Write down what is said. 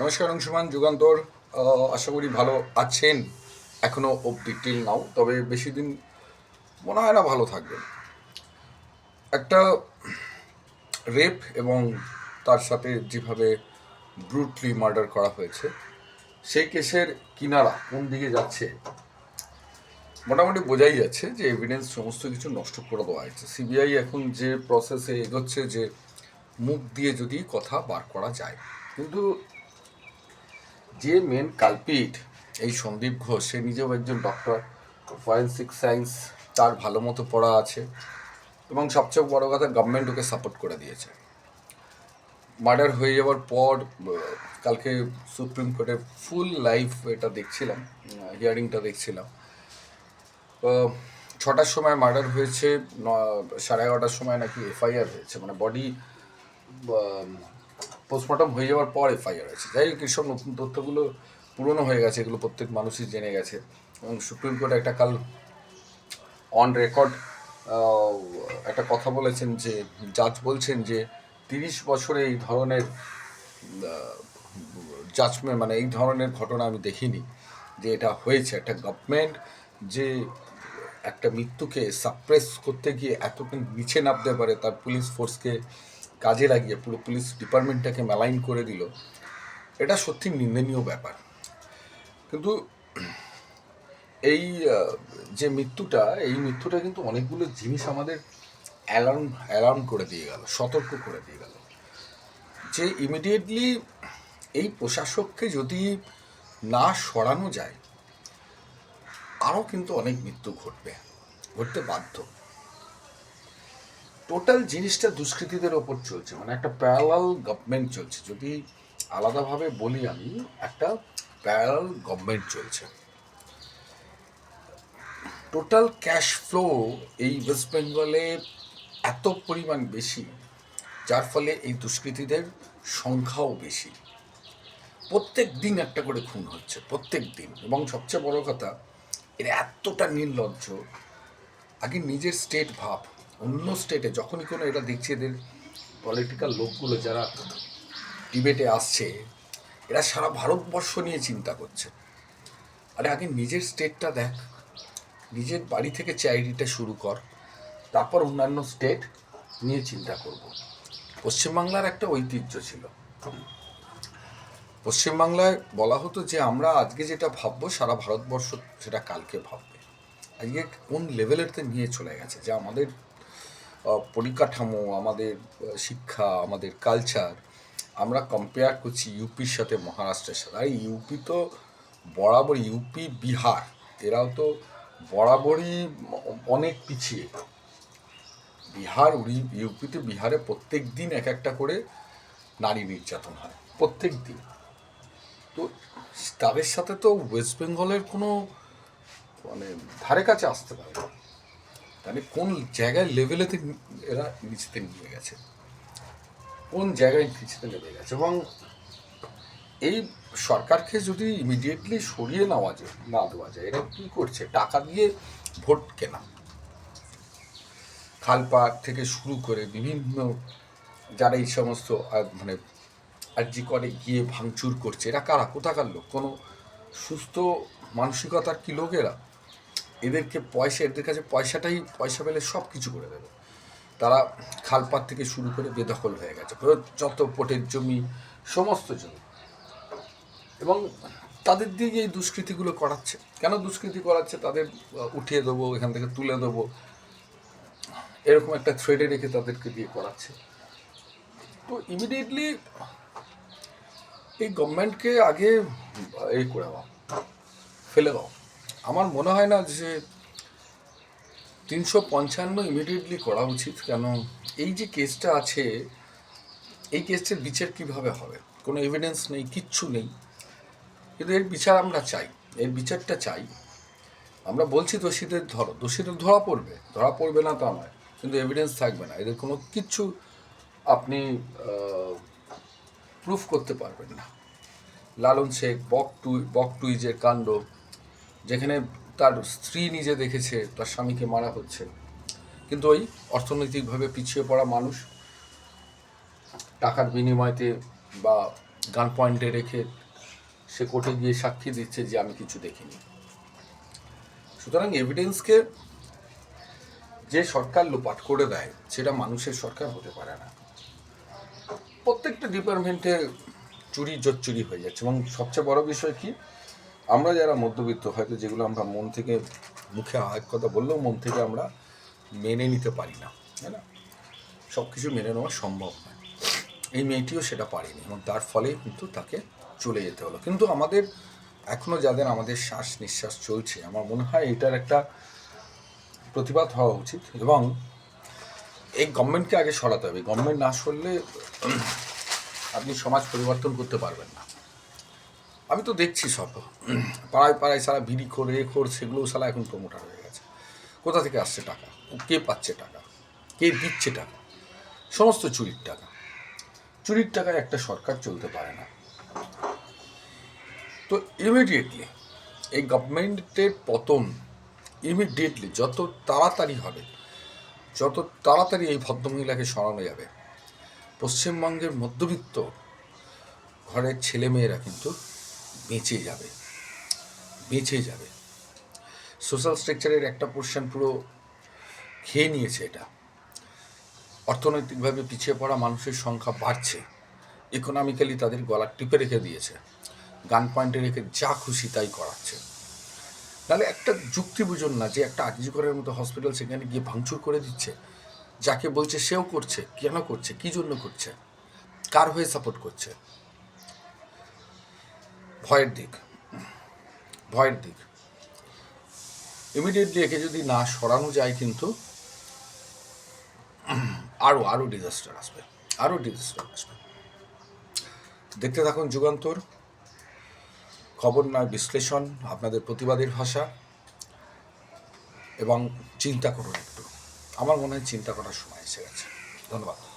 নমস্কার অংশমান, যুগান্তর। আশা করি ভালো আছেন। এখনও অবধি টিল নাও তবে বেশি দিন মনে হয় না ভালো থাকবেন। একটা রেপ এবং তার সাথে যেভাবে ব্রুটলি মার্ডার করা হয়েছে, সেই কেসের কিনারা কোন দিকে যাচ্ছে, মোটামুটি বোঝাই যাচ্ছে যে এভিডেন্স সমস্ত কিছু নষ্ট করে দেওয়া হয়েছে। সিবিআই এখন যে প্রসেসে এগোচ্ছে যে মুখ দিয়ে যদি কথা বার করা যায়, কিন্তু যে মেন কালপিট এই সন্দীপ ঘোষ, সে নিজেও একজন ডক্টর ফরেন্সিক সায়েন্স তার ভালো মতো পড়া আছে এবং সবচেয়ে বড় কথা গভর্নমেন্ট ওকে সাপোর্ট করে দিয়েছে। মার্ডার হয়ে যাওয়ার পর কালকে সুপ্রিম কোর্টের ফুল লাইফ এটা দেখছিলাম হিয়ারিংটা দেখছিলাম। ছটার সময় মার্ডার হয়েছে সাড়ে এগারোটার সময় নাকি এফআইআর হয়েছে মানে বডি পোস্টমর্টম হয়ে যাওয়ার পর এফআইআর হয়েছে। যাই হোক, এইসব নতুন তথ্যগুলো পুরনো হয়ে গেছে, এগুলো প্রত্যেক মানুষই জেনে গেছে। এবং সুপ্রিম কোর্ট একটা কাল অন রেকর্ড একটা কথা বলেছেন যে, জাজ বলছেন যে, তিরিশ বছরে এই ধরনের জাজমেন্ট মানে এই ধরনের ঘটনা আমি দেখিনি, যে এটা হয়েছে। একটা গভর্নমেন্ট যে একটা মৃত্যুকে সাপ্রেস করতে গিয়ে এতটা নিচে নামতে পারে, তার পুলিশ ফোর্সকে কাজে লাগিয়ে পুরো পুলিশ ডিপার্টমেন্টটাকে মেলাইন করে দিল, এটা সত্যি নিন্দনীয় ব্যাপার। কিন্তু এই যে মৃত্যুটা, এই মৃত্যুটা কিন্তু অনেকগুলো জিনিস আমাদের অ্যালার্ম অ্যালার্ম করে দিয়ে গেল, সতর্ক করে দিয়ে গেল। যে ইমিডিয়েটলি এই প্রশাসককে যদি না সরানো যায়, আরও কিন্তু অনেক মৃত্যু ঘটবে, ঘটতে বাধ্য। টোটাল জিনিসটা দুষ্কৃতীদের ওপর চলছে মানে একটা প্যারালাল গভর্নমেন্ট চলছে। যদি আলাদাভাবে বলি আমি, একটা প্যারালাল গভর্নমেন্ট চলছে। টোটাল ক্যাশ ফ্লো এই ওয়েস্ট বেঙ্গলে এত পরিমাণ বেশি, যার ফলে এই দুষ্কৃতীদের সংখ্যাও বেশি। প্রত্যেক দিন একটা করে খুন হচ্ছে, প্রত্যেক দিন। এবং সবচেয়ে বড় কথা, এরা এতটা নির্লজ্জ, আগে নিজের স্টেট ভাব অন্য স্টেটে যখনই কোনো এটা দেখছে এদের পলিটিক্যাল লোকগুলো যারা ডিবেটে আসছে, এরা সারা ভারতবর্ষ নিয়ে চিন্তা করছে। আরে আগে নিজের স্টেটটা দেখ, নিজের বাড়ি থেকে চ্যারিটিটা শুরু কর, তারপর অন্যান্য স্টেট নিয়ে চিন্তা করব। পশ্চিমবাংলার একটা ঐতিহ্য ছিল। পশ্চিমবাংলায় বলা হতো যে আমরা আজকে যেটা ভাববো, সারা ভারতবর্ষ সেটা কালকে ভাববে। আজকে কোন লেভেলেরতে নিয়ে চলে গেছে? যে আমাদের পরিকাঠামো, আমাদের শিক্ষা, আমাদের কালচার আমরা কম্পেয়ার করছি ইউপির সাথে মহারাষ্ট্রের সাথে। আর ইউপি তো বরাবর ইউপি বিহার, এরাও তো বরাবরই অনেক পিছিয়ে। বিহার, উড়ি- ইউপিতে বিহারে প্রত্যেক দিন এক একটা করে নারী নির্যাতন হয়, প্রত্যেক দিন। তো তাদের সাথে তো ওয়েস্ট বেঙ্গলের কোনো মানে ধারে কাছে আসতে পারে না। তাহলে কোন জায়গায় লেভেলেতে এরা নিচেতে নিয়ে গেছে? কোন জায়গায় নিচেতে নেমে গেছে? এবং এই সরকারকে যদি ইমিডিয়েটলি সরিয়ে নেওয়া যায়, না দেওয়া যায়, এরা কী করছে? টাকা দিয়ে ভোট কেনা। খালপাট থেকে শুরু করে বিভিন্ন যারা এই সমস্ত মানে আর্জি করে গিয়ে ভাঙচুর করছে, এরা কারা? কোথাকার লোক? কোনো সুস্থ মানসিকতার কি লোকেরা এদেরকে পয়সা, এদের কাছে পয়সাটাই, পয়সা পেলে সব কিছু করে দেবে। তারা খালপাত থেকে শুরু করে বেদখল হয়ে গেছে। যত পোটের জমি, সমস্ত জমি। এবং তাদের দিয়ে এই দুষ্কৃতিগুলো করাচ্ছে, কেন দুষ্কৃতি করাচ্ছে, তাদের উঠিয়ে দেবো, এখান থেকে তুলে দেবো। এরকম একটা থ্রেডে রেখে তাদেরকে দিয়ে করাচ্ছে। তো ইমিডিয়েটলি এই গভর্নমেন্টকে আগে এই করে দাও, ফেলে দাও। আমার মনে হয় না যে তিনশো পঞ্চান্ন ইমিডিয়েটলি করা উচিত, কেন এই যে কেসটা আছে, এই কেসটার বিচার কীভাবে হবে? কোনো এভিডেন্স নেই, কিচ্ছু নেই। কিন্তু এর বিচার আমরা চাই, এর বিচারটা চাই। আমরা বলছি দোষীদের ধরো, দোষীদের ধরা পড়বে ধরা পড়বে না তা নয়, কিন্তু এভিডেন্স থাকবে না। এদের কোনো কিচ্ছু আপনি প্রুফ করতে পারবেন না। লালন শেখ, বক টু, বক টুইজের কাণ্ড যেখানে তার স্ত্রী নিজে দেখেছে, তার স্বামীকে মারা হচ্ছে। কিন্তু ওই অর্থনৈতিকভাবে পিছিয়ে পড়া মানুষ টাকার বিনিময়তে বা গান পয়েন্টে রেখে সে কোর্টে গিয়ে সাক্ষী দিচ্ছে যে, আমি কিছু দেখিনি। সুতরাং এভিডেন্সকে যে সরকার লোপাট করে দেয়, সেটা মানুষের সরকার হতে পারে না। প্রত্যেকটা ডিপার্টমেন্টে চুরি জোর চুরি হয়ে যাচ্ছে এবং সবচেয়ে বড় বিষয় কি? আমরা যারা মধ্যবিত্ত, হয়তো যেগুলো আমরা মন থেকে, মুখে এক কথা বললেও মন থেকে আমরা মেনে নিতে পারি না, তাই না? সব কিছু মেনে নেওয়া সম্ভব নয়। এই মেয়েটিও সেটা পারেনি এবং তার ফলে কিন্তু তাকে চলে যেতে হলো। কিন্তু আমাদের এখনও যাদের আমাদের শ্বাস নিঃশ্বাস চলছে, আমার মনে হয় এটার একটা প্রতিবাদ হওয়া উচিত এবং এই গভর্নমেন্টকে আগে সরাতে হবে। গভর্নমেন্ট না সরলে আপনি সমাজ পরিবর্তন করতে পারবেন না। আমি তো দেখছি সব। পাড়ায় পাড়ায় সারা বিড়ি এ খোর, সেগুলোও সারা এখন প্রমোটার হয়ে গেছে। কোথা থেকে আসছে টাকা? কে পাচ্ছে টাকা? কে দিচ্ছে টাকা? সমস্ত চুরির টাকা। চুরির টাকায় একটা সরকার চলতে পারে না। তো ইমিডিয়েটলি এই গভর্নমেন্টের পতন ইমিডিয়েটলি যত তাড়াতাড়ি হবে, যত তাড়াতাড়ি এই ভদ্রমহিলাকে সরানো যাবে, পশ্চিমবঙ্গের মধ্যবিত্ত ঘরের ছেলেমেয়েরা কিন্তু বেঁচে যাবে। বেঁচে যাবে। সোশ্যাল স্ট্রাকচারের একটা পোর্শন পুরো খেয়ে নিয়েছে এটা। অর্থনৈতিকভাবে পিছিয়ে পড়া মানুষের সংখ্যা বাড়ছে। ইকোনমিক্যালি তাদের গলা টিপে রেখে দিয়েছে। গান পয়েন্টে রেখে যা খুশি তাই করাচ্ছে। তাহলে একটা যুক্তি বুঝুন না যে একটা আজিকরের মতো হসপিটাল সেখানে গিয়ে ভাঙচুর করে দিচ্ছে। যাকে বলছে সেও করছে, কেন করছে, কি জন্য করছে? কার হয়ে সাপোর্ট করছে? ভয়ের দিক। ভয়ের দিক। ইমিডিয়েটলি একে যদি না সরানো যায় কিন্তু আরও আরও ডিজাস্টার আসবে। আরও ডিজাস্টার আসবে। দেখতে থাকুন যুগান্তর। খবর নয় বিশ্লেষণ, আপনাদের প্রতিবাদের ভাষা এবং চিন্তা করুন একটু। আমার মনে হয় চিন্তা করার সময় এসে গেছে। ধন্যবাদ।